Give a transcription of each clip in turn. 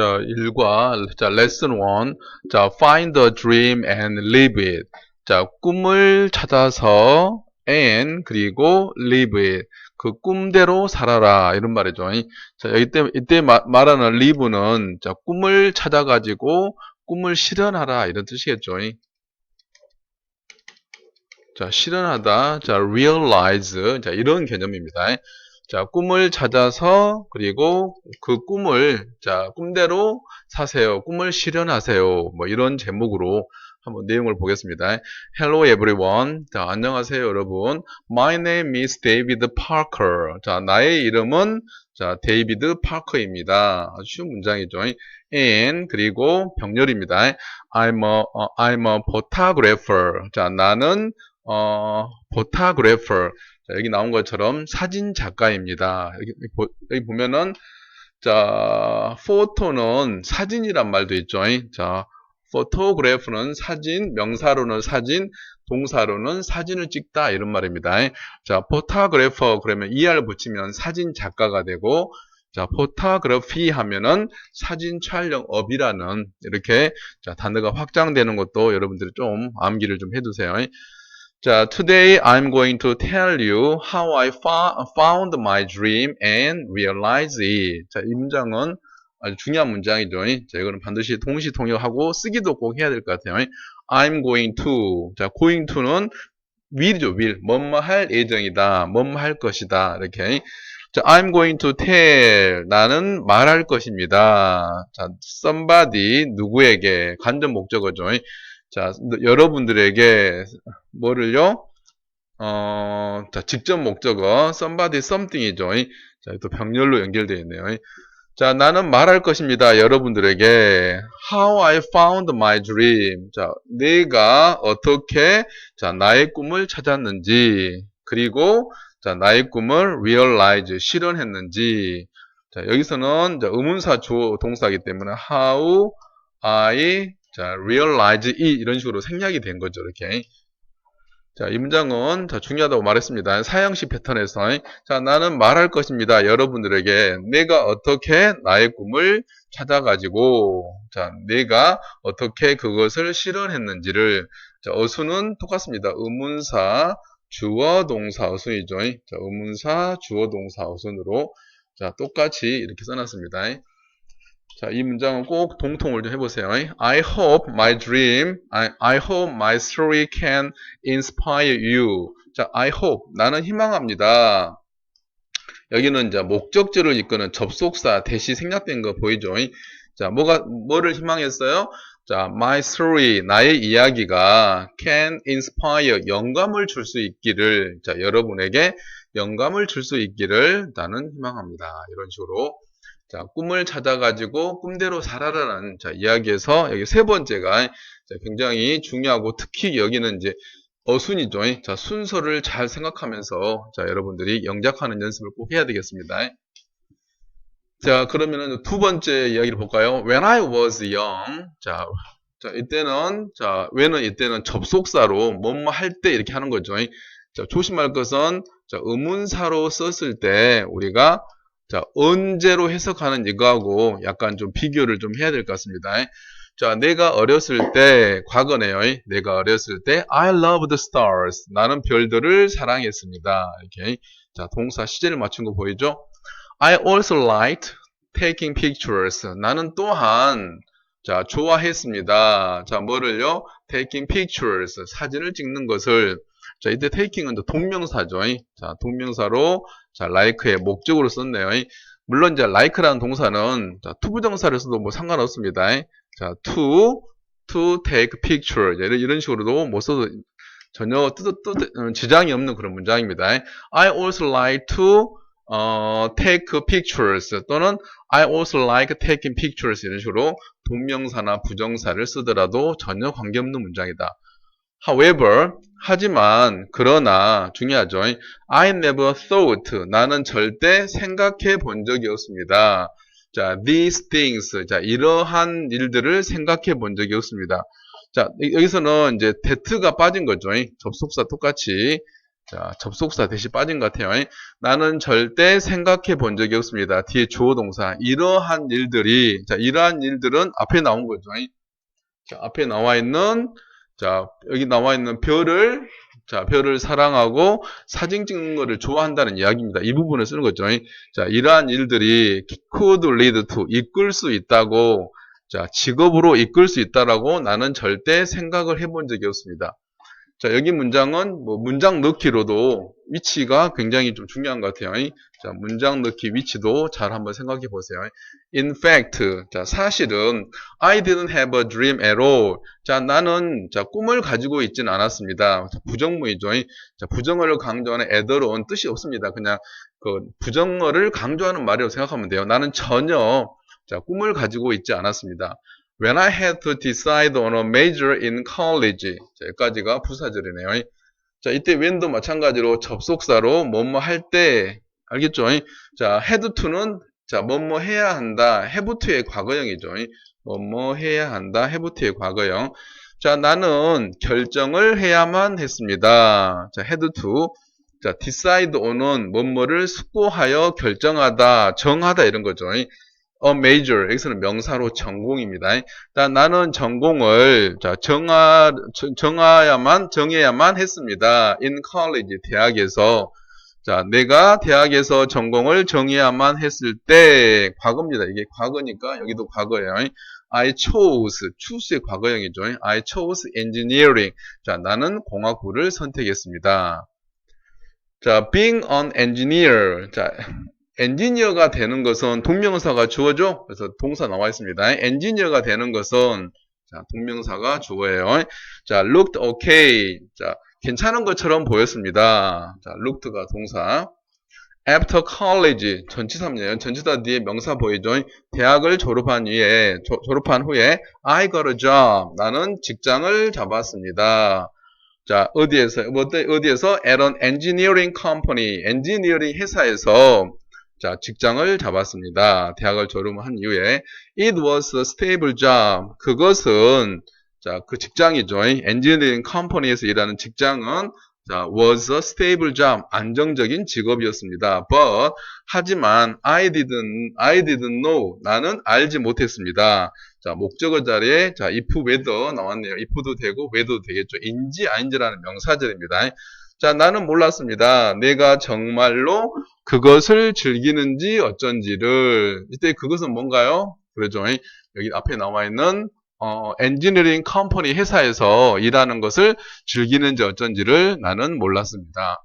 자, 1과, 자, lesson 1. 자, find the dream and live it. 자, 꿈을 찾아서 and, 그리고 live it. 그 꿈대로 살아라. 이런 말이죠. 자, 이때, 이때 마- 말하는 live는, 자, 꿈을 찾아 가지고 꿈을 실현하라. 이런 뜻이겠죠. 자, 실현하다. 자, realize. 자, 이런 개념입니다. 자, 꿈을 찾아서 그리고 그 꿈을 자, 꿈대로 사세요. 꿈을 실현하세요. 뭐 이런 제목으로 한번 내용을 보겠습니다. Hello everyone. 자, 안녕하세요, 여러분. My name is David Parker. 자, 나의 이름은 자, 데이비드 파커입니다. 아주 쉬운 문장이죠. And 그리고 병렬입니다. I'm a, 어, I'm a photographer. 자, 나는 어, photographer. 자, 여기 나온 것처럼 사진 작가입니다. 여기, 보, 여기 보면은 자, 포토는 사진이란 말도 있죠. 자, 포토그래프는 사진, 명사로는 사진, 동사로는 사진을 찍다 이런 말입니다. 자, 포토그래퍼 그러면 er 붙이면 사진 작가가 되고 자, 포토그래피 하면은 사진 촬영업이라는 이렇게 자, 단어가 확장되는 것도 여러분들이 좀 암기를 좀 해두세요. 자, today I'm going to tell you how I fo- found my dream and realized it. 자, 이 문장은 아주 중요한 문장이죠. 자, 이거는 반드시 동시 통역하고 쓰기도 꼭 해야 될 것 같아요. I'm going to. 자, going to는 will이죠, will. 뭐뭐 할 예정이다. 뭐뭐 할 것이다. 이렇게. 자, I'm going to tell. 나는 말할 것입니다. 자, somebody, 누구에게. 간접 목적어죠. 자, 여러분들에게 뭐를요? 어, 자, 직접 목적어 somebody something이죠. 자, 또 병렬로 연결되어 있네요. 자, 나는 말할 것입니다. 여러분들에게 how I found my dream. 자, 내가 어떻게 자, 나의 꿈을 찾았는지 그리고 자, 나의 꿈을 realize 실현했는지. 자, 여기서는 자, 의문사 주어 동사이기 때문에 how I 자, realize it 이런 식으로 생략이 된 거죠. 이렇게. 자, 이 문장은 자, 중요하다고 말했습니다. 사형식 패턴에서 자, 나는 말할 것입니다. 여러분들에게 내가 어떻게 나의 꿈을 찾아가지고 자, 내가 어떻게 그것을 실현했는지를 자, 어순은 똑같습니다. 의문사 주어 동사 어순이죠. 자, 의문사 주어 동사 어순으로 자, 똑같이 이렇게 써놨습니다. 자, 이 문장은 꼭 동통을 좀 해보세요. I hope my dream, I, I hope my story can inspire you. 자, I hope. 나는 희망합니다. 여기는 이제 목적지를 이끄는 접속사 대시 생략된 거 보이죠? 자, 뭐가, 뭐를 희망했어요? 자, my story, 나의 이야기가 can inspire, 영감을 줄 수 있기를, 자, 여러분에게 영감을 줄 수 있기를 나는 희망합니다. 이런 식으로. 자, 꿈을 찾아가지고 꿈대로 살아라는 자, 이야기에서 여기 세 번째가 자, 굉장히 중요하고 특히 여기는 이제 어순이죠. 자, 순서를 잘 생각하면서 자, 여러분들이 영작하는 연습을 꼭 해야 되겠습니다. 자, 그러면은 두 번째 이야기를 볼까요? When I was young. 자, 자, 이때는 자, when은 이때는 접속사로 뭐뭐 할 때 이렇게 하는 거죠. 자, 조심할 것은 자, 의문사로 썼을 때 우리가 자, 언제로 해석하는 이거하고 약간 좀 비교를 좀 해야 될 것 같습니다. 자, 내가 어렸을 때, 과거네요. 내가 어렸을 때, I love the stars. 나는 별들을 사랑했습니다. 이렇게. 자, 동사 시제를 맞춘 거 보이죠? I also liked taking pictures. 나는 또한, 자, 좋아했습니다. 자, 뭐를요? taking pictures. 사진을 찍는 것을. 자, 이때 taking은 동명사죠. 자, 동명사로, 자, like의 목적으로 썼네요. 물론 이제 like라는 동사는 자, 투부정사를 써도 뭐 상관없습니다. 자, to, to take picture. 이런, 이런 식으로도 못 써도 전혀 뜻, 뜻, 어, 지장이 없는 그런 문장입니다. I also like to 어, take pictures 또는 I also like taking pictures 이런 식으로 동명사나 부정사를 쓰더라도 전혀 관계없는 문장이다. However, 하지만, 그러나, 중요하죠. I never thought, 나는 절대 생각해 본 적이 없습니다. 자, these things, 자, 이러한 일들을 생각해 본 적이 없습니다. 자, 여기서는 이제 that가 빠진 거죠. 접속사 똑같이. 자, 접속사 대신 빠진 것 같아요. 나는 절대 생각해 본 적이 없습니다. 뒤에 주어 동사. 이러한 일들이, 자, 이러한 일들은 앞에 나온 거죠. 자, 앞에 나와 있는, 자, 여기 나와 있는 별을, 자, 별을 사랑하고 사진 찍는 거를 좋아한다는 이야기입니다. 이 부분을 쓰는 거죠. 자, 이러한 일들이 could lead to, 이끌 수 있다고, 자, 직업으로 이끌 수 있다라고 나는 절대 생각을 해본 적이 없습니다. 자, 여기 문장은 뭐 문장 넣기로도 위치가 굉장히 좀 중요한 것 같아요. 자, 문장 넣기 위치도 잘 한번 생각해 보세요. In fact, 자, 사실은 I didn't have a dream at all. 자, 나는 자, 꿈을 가지고 있지는 않았습니다. 자, 부정문이죠. 자, 부정어를 강조하는 atall은 뜻이 없습니다. 그냥 그 부정어를 강조하는 말이라고 생각하면 돼요. 나는 전혀 자, 꿈을 가지고 있지 않았습니다. When I had to decide on a major in college. 자, 여기까지가 부사절이네요. 자, 이때 when도 마찬가지로 접속사로 뭐뭐 할 때, 알겠죠? 자, had to는 자, 뭐뭐 해야 한다. have to의 과거형이죠. 뭐뭐 해야 한다. have to의 과거형. 자, 나는 결정을 해야만 했습니다. 자, had to. 자, decide on은 뭐뭐를 숙고하여 결정하다, 정하다 이런 거죠. A major 여기서는 명사로 전공입니다. 일단 나는 전공을 자, 정하 정하야만 정해야만 했습니다. in college 대학에서 자, 내가 대학에서 전공을 정해야만 했을 때 과거입니다. 이게 과거니까 여기도 과거예요. I chose choose의 과거형이죠. I chose engineering. 자, 나는 공학부를 선택했습니다. 자, being an engineer. 자, 엔지니어가 되는 것은 동명사가 주어죠. 그래서 동사 나와 있습니다. 엔지니어가 되는 것은 자, 동명사가 주어예요. 자, looked okay. 자, 괜찮은 것처럼 보였습니다. 자, looked가 동사. After college 전치사입니다. 전치사 뒤에 명사 보이죠? 대학을 졸업한 후에 조, 졸업한 후에 I got a job. 나는 직장을 잡았습니다. 자, 어디에서 어디에서 at an engineering company. 엔지니어링 회사에서 자, 직장을 잡았습니다. 대학을 졸업한 이후에 it was a stable job. 그것은 자, 그 직장이죠. 엔지니어링 컴퍼니에서 일하는 직장은 자, was a stable job. 안정적인 직업이었습니다. But 하지만 I didn't I didn't know. 나는 알지 못했습니다. 자, 목적어 자리에 자, if whether 나왔네요. if도 되고 whether도 되겠죠. 인지 아닌지라는 명사절입니다. 자, 나는 몰랐습니다. 내가 정말로 그것을 즐기는지 어쩐지를. 이때 그것은 뭔가요? 그러죠. 여기 앞에 나와 있는 어, 엔지니어링 컴퍼니 회사에서 일하는 것을 즐기는지 어쩐지를 나는 몰랐습니다.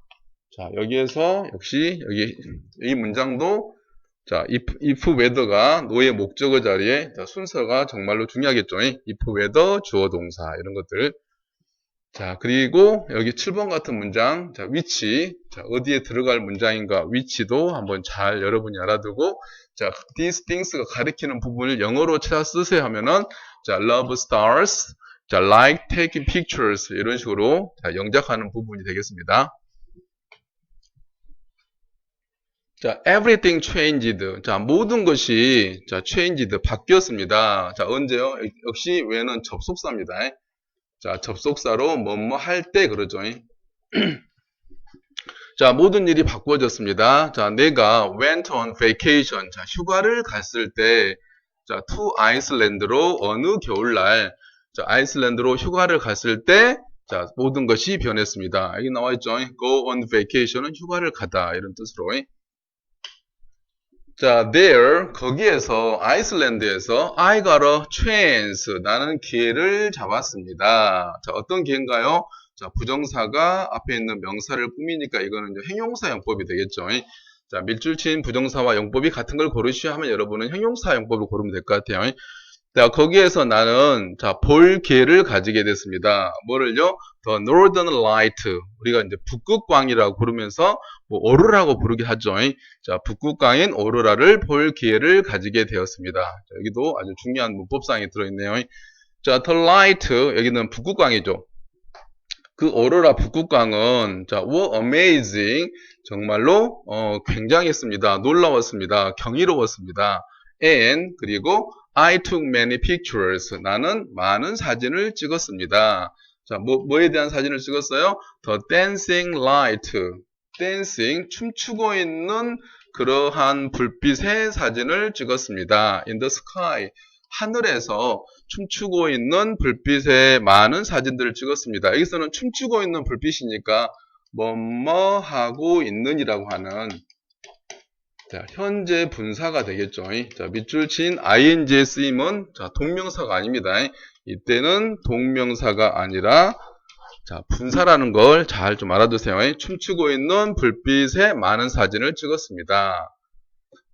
자, 여기에서 역시 여기 이 문장도 자, if, if whether가 노의 목적어 자리에 순서가 정말로 중요하겠죠. if whether 주어 동사 이런 것들 자, 그리고 여기 7번 같은 문장, 자, 위치, 자, 어디에 들어갈 문장인가, 위치도 한번 잘 여러분이 알아두고, 자, these things가 가리키는 부분을 영어로 찾아 쓰세요 하면은, 자, love stars, 자, like taking pictures, 이런 식으로, 자, 영작하는 부분이 되겠습니다. 자, everything changed. 자, 모든 것이, 자, changed, 바뀌었습니다. 자, 언제요? 역시 왜는 접속사입니다. 자, 접속사로 뭐뭐 할 때 그러죠. 자, 모든 일이 바꿔졌습니다. 자, 내가 went on vacation. 자, 휴가를 갔을 때, 자, to 아이슬란드로 어느 겨울날, 자, 아이슬란드로 휴가를 갔을 때, 자, 모든 것이 변했습니다. 여기 나와 있죠. go on vacation은 휴가를 가다. 이런 뜻으로. 자, there, 거기에서, 아이슬란드에서, I got a chance. 나는 기회를 잡았습니다. 자, 어떤 기회인가요? 자, 부정사가 앞에 있는 명사를 꾸미니까 이거는 이제 형용사 용법이 되겠죠. 자, 밀줄친 부정사와 용법이 같은 걸 고르시오 하면 여러분은 형용사 용법을 고르면 될 것 같아요. 자, 거기에서 나는, 자, 볼 기회를 가지게 됐습니다. 뭐를요? The Northern Light. 우리가 이제 북극광이라고 부르면서 뭐 오로라고 부르긴 하죠. 자, 북극광인 오로라를 볼 기회를 가지게 되었습니다. 자, 여기도 아주 중요한 문법상이 들어 있네요. 자, the light 여기는 북극광이죠. 그 오로라 북극광은 자, were amazing 정말로 어, 굉장했습니다. 놀라웠습니다. 경이로웠습니다. and 그리고 I took many pictures 나는 많은 사진을 찍었습니다. 자, 뭐, 뭐에 대한 사진을 찍었어요? The dancing light. dancing, 춤추고 있는 그러한 불빛의 사진을 찍었습니다. in the sky. 하늘에서 춤추고 있는 불빛의 많은 사진들을 찍었습니다. 여기서는 춤추고 있는 불빛이니까 뭐뭐 하고 있는이라고 하는 자, 현재 분사가 되겠죠. 자, 밑줄 친 ing에 쓰임은 자, 동명사가 아닙니다. 이때는 동명사가 아니라 자, 분사라는 걸 잘 좀 알아두세요. 춤추고 있는 불빛의 많은 사진을 찍었습니다.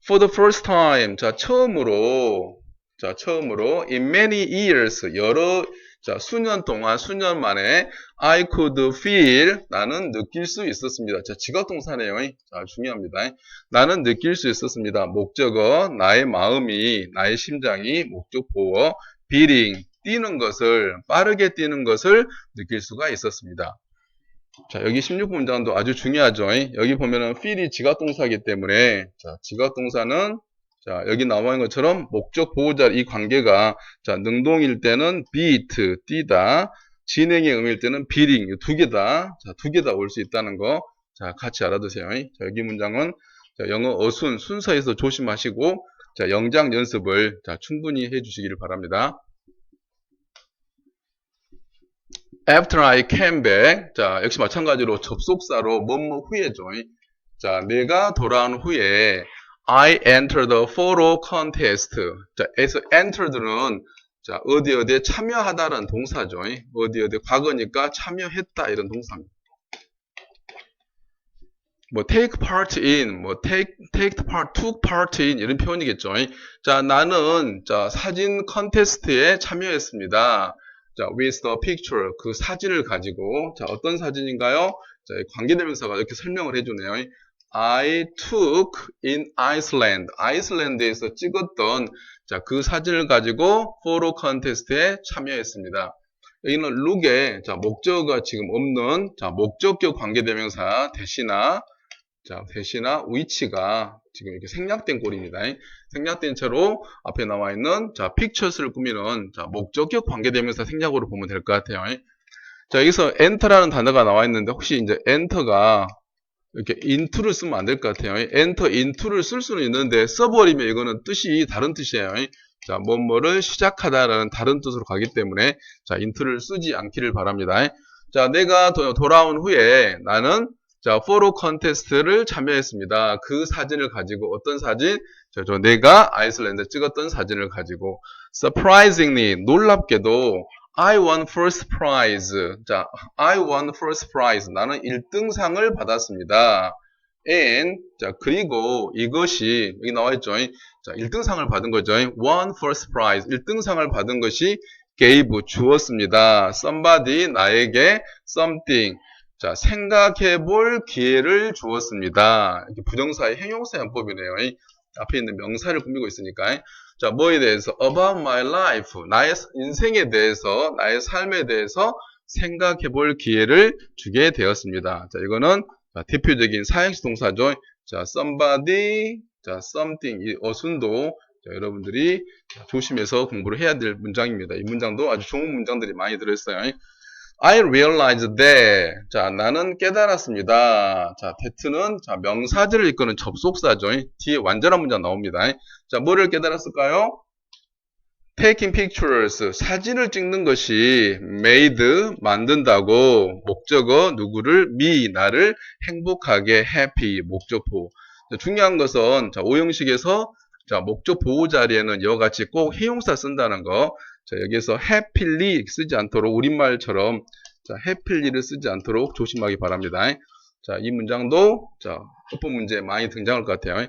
For the first time. 자, 처음으로 자, 처음으로 in many years 여러 자, 수년 동안 수년 만에 I could feel 나는 느낄 수 있었습니다. 자, 지각 동사네요. 자, 중요합니다. 나는 느낄 수 있었습니다. 목적어 나의 마음이 나의 심장이 목적 보어 beating 뛰는 것을 빠르게 뛰는 것을 느낄 수가 있었습니다. 자, 여기 16문장도 아주 중요하죠. 여기 보면은 feel이 지각 동사이기 때문에 자, 지각 동사는 자, 여기 나와 있는 것처럼 목적 보호자 이 관계가 자, 능동일 때는 beat 뛰다, 진행의 의미일 때는 beating 두 개다. 자, 두 개 다 올 수 있다는 거. 자, 같이 알아두세요. 자, 여기 문장은 자, 영어 어순 순서에서 조심하시고 자, 영장 연습을 자, 충분히 해 주시기를 바랍니다. After I came back. 자, 역시 마찬가지로 접속사로 뭐뭐 후에죠. 자, 내가 돌아온 후에 I entered the photo contest. 자, 에서 entered는 자, 어디 어디에 참여하다라는 동사죠. 어디 어디 과거니까 참여했다 이런 동사입니다. 뭐 take part in, 뭐 take take part, took part in 이런 표현이겠죠. 자, 나는 자, 사진 컨테스트에 참여했습니다. 자, with the picture 그 사진을 가지고 자, 어떤 사진인가요? 자, 관계대명사가 이렇게 설명을 해 주네요. I took in Iceland. 아이슬란드에서 찍었던 자, 그 사진을 가지고 포로 컨테스트에 참여했습니다. 여기는 look에 자, 목적어가 지금 없는 자, 목적격 관계대명사 대시나 자, 대시나 위치가 지금 이렇게 생략된 꼴입니다. 생략된 채로 앞에 나와 있는 자, pictures를 꾸미는 자, 목적격 관계대명사 생략으로 보면 될 것 같아요. 자, 여기서 enter라는 단어가 나와 있는데 혹시 이제 enter가 이렇게 into를 쓰면 안 될 것 같아요. enter into를 쓸 수는 있는데 써버리면 이거는 뜻이 다른 뜻이에요. 자, 뭐뭐를 시작하다라는 다른 뜻으로 가기 때문에 자, into를 쓰지 않기를 바랍니다. 자, 내가 도, 돌아온 후에 나는 자, 포로 컨테스트를 참여했습니다. 그 사진을 가지고 어떤 사진? 저, 저 내가 아이슬란드 찍었던 사진을 가지고 surprisingly 놀랍게도 I won first prize. 자, I won first prize. 나는 1등상을 받았습니다. and 자, 그리고 이것이 여기 나와 있죠. 자, 1등상을 받은 거죠. won first prize. 1등상을 받은 것이 gave 주었습니다. somebody 나에게 something 자, 생각해 볼 기회를 주었습니다. 부정사의 형용사 연법이네요. 앞에 있는 명사를 꾸미고 있으니까. 자, 뭐에 대해서? about my life. 나의 인생에 대해서, 나의 삶에 대해서 생각해 볼 기회를 주게 되었습니다. 자, 이거는 대표적인 사행시 동사죠. 자, somebody, 자, something. 이 어순도 자, 여러분들이 조심해서 공부를 해야 될 문장입니다. 이 문장도 아주 좋은 문장들이 많이 들어있어요. I realized that. 자, 나는 깨달았습니다. 자, that는 자, 명사절을 이끄는 접속사죠. 뒤에 완전한 문장 나옵니다. 자, 뭐를 깨달았을까요? taking pictures. 사진을 찍는 것이 made, 만든다고 목적어 누구를 me, 나를 행복하게 happy, 목적보. 자, 중요한 것은 자, 오형식에서 자, 목적 보호 자리에는 이와 같이 꼭 해용사 쓴다는 거. 자, 여기서 happily 쓰지 않도록 우리말처럼 자, happy를 쓰지 않도록 조심하기 바랍니다. 자, 이 문장도 자, 어법 문제에 많이 등장할 것 같아요.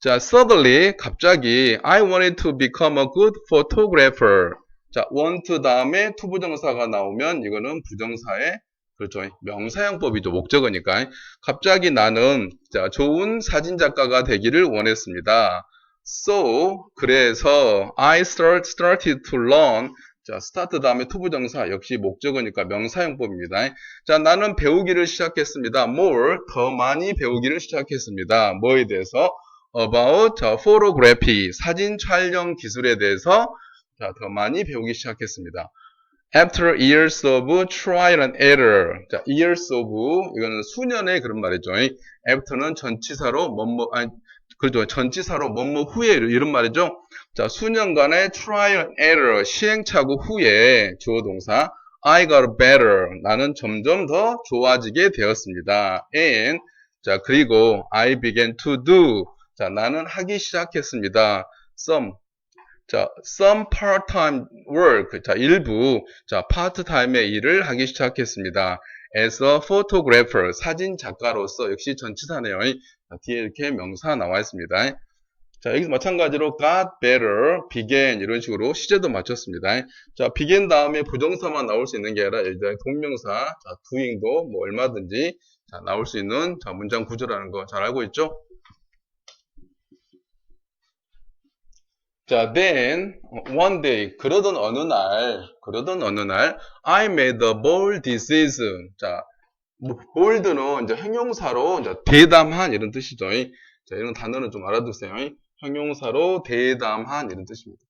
자, suddenly 갑자기 I wanted to become a good photographer. 자, want 다음에 투부정사가 나오면 이거는 부정사의 그렇죠. 명사형법이죠. 목적어니까. 갑자기 나는 자, 좋은 사진 작가가 되기를 원했습니다. So 그래서 I start, started to learn 자, start 다음에 투부 정사 역시 목적어니까 명사형법입니다. 자, 나는 배우기를 시작했습니다. more 더 많이 배우기를 시작했습니다. 뭐에 대해서? about photography 사진 촬영 기술에 대해서 자, 더 많이 배우기 시작했습니다. After years of trial and error. 자, years of, 이거는 수년의 그런 말이죠. After는 전치사로 뭐뭐, 아니, 그렇죠. 전치사로 뭐뭐 후에 이런 말이죠. 자, 수년간의 trial error, 시행착오 후에 주어 동사 I got better. 나는 점점 더 좋아지게 되었습니다. And 자, 그리고 I began to do. 자, 나는 하기 시작했습니다. some 자, some part-time work. 자, 일부 자, 파트타임의 일을 하기 시작했습니다. as a photographer. 사진 작가로서 역시 전치사네요. 자, 뒤에 이렇게 명사 나와 있습니다. 자, 여기서 마찬가지로 got better, began 이런 식으로 시제도 맞췄습니다. 자, began 다음에 부정사만 나올 수 있는 게 아니라 이제 동명사, 자, doing도 뭐 얼마든지 자, 나올 수 있는 자, 문장 구조라는 거 잘 알고 있죠? 자, then one day 그러던 어느 날, 그러던 어느 날 I made a bold decision. 자, 뭐, bold는 이제 형용사로 이제 대담한 이런 뜻이죠. 자, 이런 단어는 좀 알아두세요. 형용사로 대담한 이런 뜻입니다.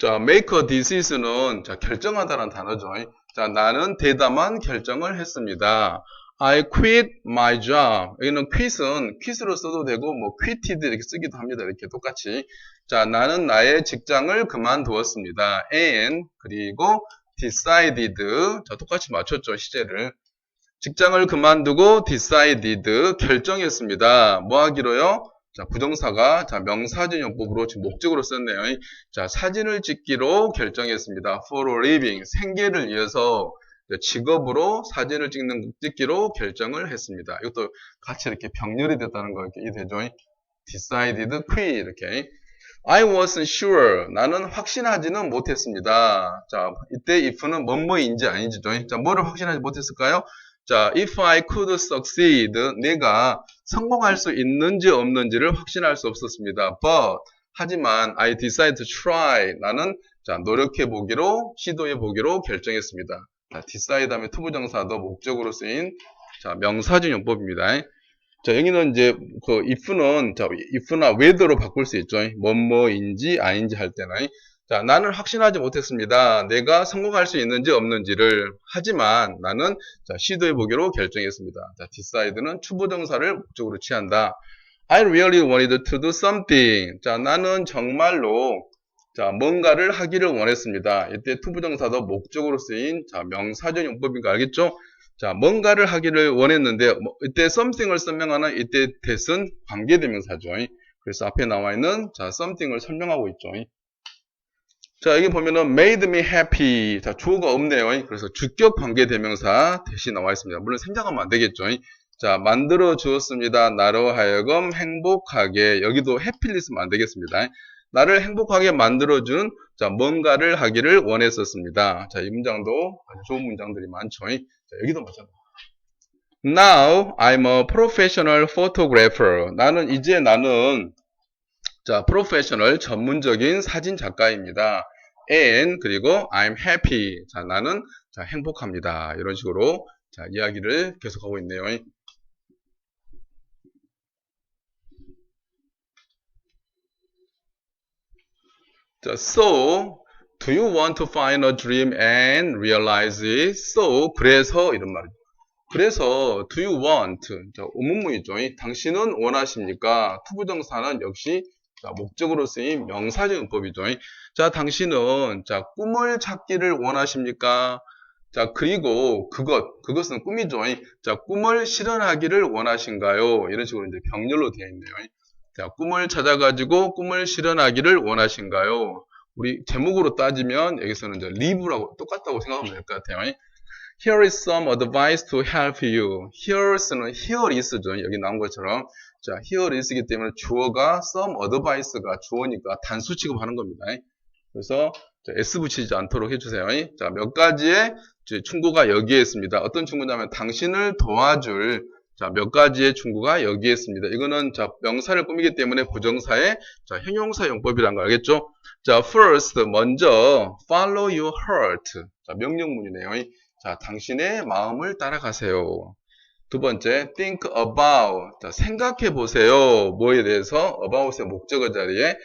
자, make a decision은 자, 결정하다라는 단어죠. 자, 나는 대담한 결정을 했습니다. I quit my job. 여기는 quit은 quit으로 써도 되고 뭐 quitted 이렇게 쓰기도 합니다. 이렇게 똑같이. 자, 나는 나의 직장을 그만두었습니다. and 그리고 decided 자, 똑같이 맞췄죠. 시제를. 직장을 그만두고 decided 결정했습니다. 뭐 하기로요? 자, 부정사가 자, 명사진 용법으로 지금 목적으로 썼네요. 자, 사진을 찍기로 결정했습니다. for a living 생계를 위해서 직업으로 사진을 찍는 찍기로 결정을 했습니다. 이것도 같이 이렇게 병렬이 됐다는 거 이렇게 이해되죠? decided quit 이렇게 I wasn't sure. 나는 확신하지는 못했습니다. 자, 이때 if는 뭐뭐인지 아닌지죠. 자, 뭐를 확신하지 못했을까요? 자, if I could succeed, 내가 성공할 수 있는지 없는지를 확신할 수 없었습니다. But, 하지만 I decided to try. 나는 자, 노력해 보기로, 시도해 보기로 결정했습니다. 자, decide 다음에 투부정사도 목적으로 쓰인 자, 명사진 용법입니다. 자, 여기는 이제 그 if는 자, if나 whether로 바꿀 수 있죠. 뭐뭐인지 아닌지 할 때는 자, 나는 확신하지 못했습니다. 내가 성공할 수 있는지 없는지를. 하지만 나는 자, 시도해 보기로 결정했습니다. 자, decide는 추부정사를 목적으로 취한다. I really wanted to do something. 자, 나는 정말로 자, 뭔가를 하기를 원했습니다. 이때 투부정사도 목적으로 쓰인 자, 명사전 용법인 거 알겠죠? 자, 뭔가를 하기를 원했는데 뭐, 이때 something을 설명하는 이때 that은 관계대명사죠. 그래서 앞에 나와 있는 자, something을 설명하고 있죠. 자, 여기 보면은 made me happy. 자, 주어가 없네요. 그래서 주격 관계대명사 대신 나와 있습니다. 물론 생략하면 안 되겠죠. 자, 만들어 주었습니다. 나로 하여금 행복하게. 여기도 happy를 쓰면 안 되겠습니다. 나를 행복하게 만들어준 자, 뭔가를 하기를 원했었습니다. 자, 이 문장도 아주 좋은 문장들이 많죠. 자, 여기도 마찬가지. Now I'm a professional photographer. 나는 이제 나는 자, 프로페셔널 전문적인 사진 작가입니다. and 그리고 I'm happy. 자, 나는 자, 행복합니다. 이런 식으로 자, 이야기를 계속하고 있네요. 자, so do you want to find a dream and realize it? So 그래서 이런 말이죠. 그래서 do you want 자, 의문문이죠. 당신은 원하십니까? 투부정사는 역시 자, 목적으로 쓰인 명사적 용법이죠. 자, 당신은 자, 꿈을 찾기를 원하십니까? 자, 그리고 그것, 그것은 꿈이죠. 자, 꿈을 실현하기를 원하신가요? 이런 식으로 이제 병렬로 되어 있네요. 자, 꿈을 찾아가지고 꿈을 실현하기를 원하신가요? 우리 제목으로 따지면 여기서는 이제 live라고 똑같다고 생각하면 될 것 같아요. Here is some advice to help you. Here's는 here is죠. 여기 나온 것처럼. 자, here is기 때문에 주어가 some advice가 주어니까 단수 취급하는 겁니다. 그래서 자, s 붙이지 않도록 해주세요. 자, 몇 가지의 충고가 여기에 있습니다. 어떤 충고냐면 당신을 도와줄 자, 몇 가지의 충고가 여기에 있습니다. 이거는 자, 명사를 꾸미기 때문에 부정사의 자, 형용사 용법이란 거 알겠죠? 자, first 먼저 follow your heart. 자, 명령문이네요. 자, 당신의 마음을 따라가세요. 두 번째, think about. 자, 생각해 보세요. 뭐에 대해서? about의 목적어 자리에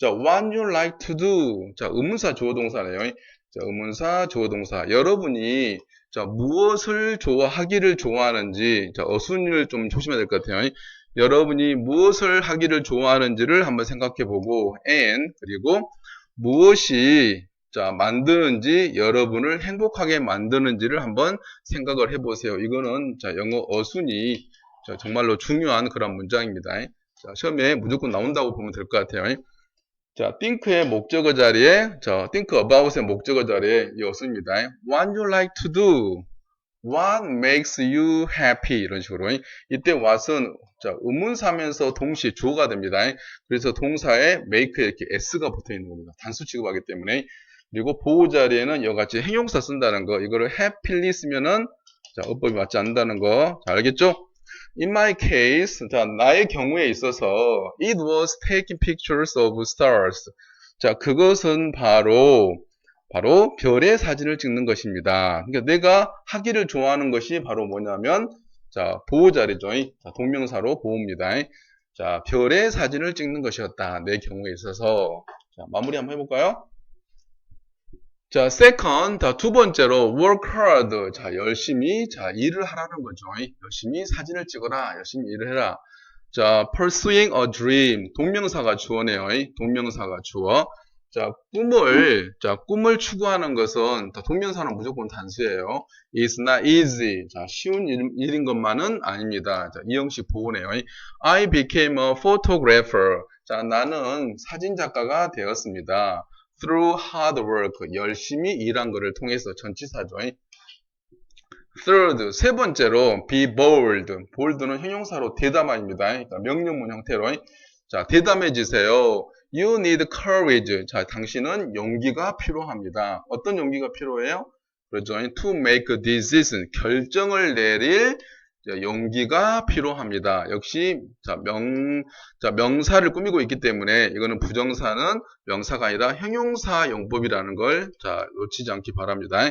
자, what you like to do. 자, 의문사 주어 동사네요. 자, 의문사 주어 동사. 여러분이 자, 무엇을 좋아하기를 좋아하는지, 자, 어순을 좀 조심해야 될 것 같아요. 여러분이 무엇을 하기를 좋아하는지를 한번 생각해 보고, and, 그리고 무엇이, 자, 만드는지, 여러분을 행복하게 만드는지를 한번 생각을 해 보세요. 이거는, 자, 영어 어순이, 자, 정말로 중요한 그런 문장입니다. 자, 시험에 무조건 나온다고 보면 될 것 같아요. 자, think의 목적어 자리에, 자, think about의 목적어 자리에 이 어순입니다. What you like to do? What makes you happy? 이런 식으로. 이때 what은 자, 의문사면서 동시에 주어가 됩니다. 그래서 동사에 make에 이렇게 s가 붙어 있는 겁니다. 단수 취급하기 때문에. 그리고 보호 자리에는 이같이 형용사 쓴다는 거. 이거를 happily 쓰면은 자, 어법이 맞지 않는다는 거. 자, 알겠죠? In my case, 자, 나의 경우에 있어서 it was taking pictures of stars. 자, 그것은 바로 바로 별의 사진을 찍는 것입니다. 그러니까 내가 하기를 좋아하는 것이 바로 뭐냐면 자, 보호 자리죠. 자, 동명사로 보호입니다. 자, 별의 사진을 찍는 것이었다. 내 경우에 있어서. 자, 마무리 한번 해 볼까요? 자, second, 자, 두 번째로 work hard. 자, 열심히 자, 일을 하라는 거죠. 열심히 사진을 찍어라. 열심히 일을 해라. 자, pursuing a dream. 동명사가 주어네요. 동명사가 주어. 자, 꿈을 자, 꿈을 추구하는 것은 자, 동명사는 무조건 단수예요. It's not easy. 자, 쉬운 일, 일인 것만은 아닙니다. 자, 이 형식 보호네요. I became a photographer. 자, 나는 사진 작가가 되었습니다. Through hard work, 열심히 일한 것을 통해서 전치사죠. third, 세 번째로 be bold. bold는 형용사로 대담합니다. 그러니까 명령문 형태로. 자, 대담해지세요. You need courage. 자, 당신은 용기가 필요합니다. 어떤 용기가 필요해요? 그렇죠. To make decision. 결정을 내릴 용기가 필요합니다. 역시 자, 명, 자, 명사를 꾸미고 있기 때문에 이거는 부정사는 명사가 아니라 형용사 용법이라는 걸 자, 놓치지 않기 바랍니다.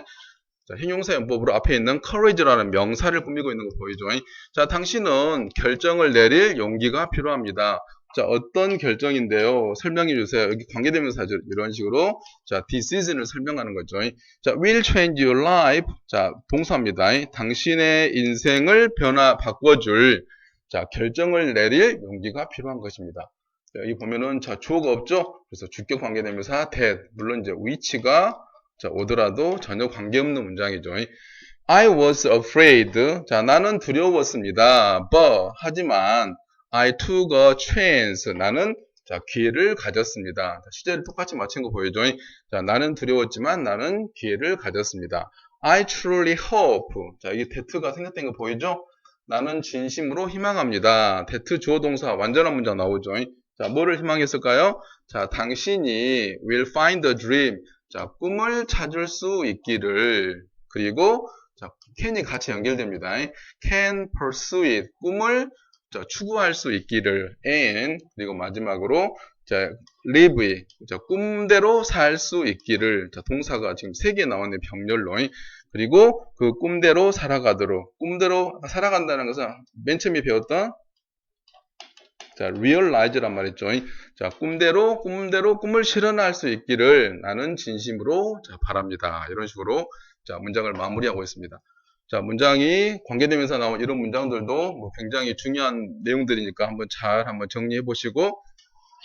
자, 형용사 용법으로 앞에 있는 courage라는 명사를 꾸미고 있는 거 보이죠? 자, 당신은 결정을 내릴 용기가 필요합니다. 자, 어떤 결정인데요? 설명해 주세요. 여기 관계대명사죠. 이런 식으로. 자, decision을 설명하는 거죠. 자, will change your life. 자, 동사입니다. 당신의 인생을 변화, 바꿔줄. 자, 결정을 내릴 용기가 필요한 것입니다. 자, 여기 보면은, 자, 주어가 없죠? 그래서 주격 관계대명사 that. 물론 이제 위치가 자, 오더라도 전혀 관계없는 문장이죠. I was afraid. 자, 나는 두려웠습니다. But, 하지만, I took a chance. 나는 자, 기회를 가졌습니다. 시제를 똑같이 맞춘 거 보여줘. 자, 나는 두려웠지만 나는 기회를 가졌습니다. I truly hope. 자, 이게 대트가 생략된 거 보이죠? 나는 진심으로 희망합니다. 대트 주어 동사 완전한 문장 나오죠. 자, 뭐를 희망했을까요? 자, 당신이 will find a dream. 자, 꿈을 찾을 수 있기를. 그리고 자, can이 같이 연결됩니다. can pursue it. 꿈을 자, 추구할 수 있기를 and 그리고 마지막으로 자, live 자, 꿈대로 살 수 있기를 자, 동사가 지금 세 개 나왔네 병렬로 그리고 그 꿈대로 살아가도록 꿈대로 살아간다는 것은 맨 처음에 배웠던 자, realize란 말이죠. 자, 꿈대로 꿈대로 꿈을 실현할 수 있기를 나는 진심으로 자, 바랍니다. 이런 식으로 자, 문장을 마무리하고 있습니다. 자, 문장이 관계되면서 나온 이런 문장들도 뭐 굉장히 중요한 내용들이니까 한번 잘 한번 정리해 보시고,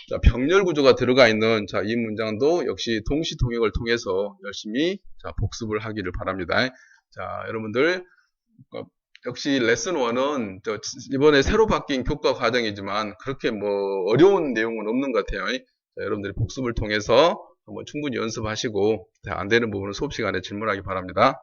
자, 병렬 구조가 들어가 있는 자, 이 문장도 역시 동시 통역을 통해서 열심히 자, 복습을 하기를 바랍니다. 자, 여러분들, 어, 역시 레슨 1은 이번에 새로 바뀐 교과 과정이지만 그렇게 뭐 어려운 내용은 없는 것 같아요. 자, 여러분들이 복습을 통해서 한번 충분히 연습하시고 안 되는 부분은 수업 시간에 질문하기 바랍니다.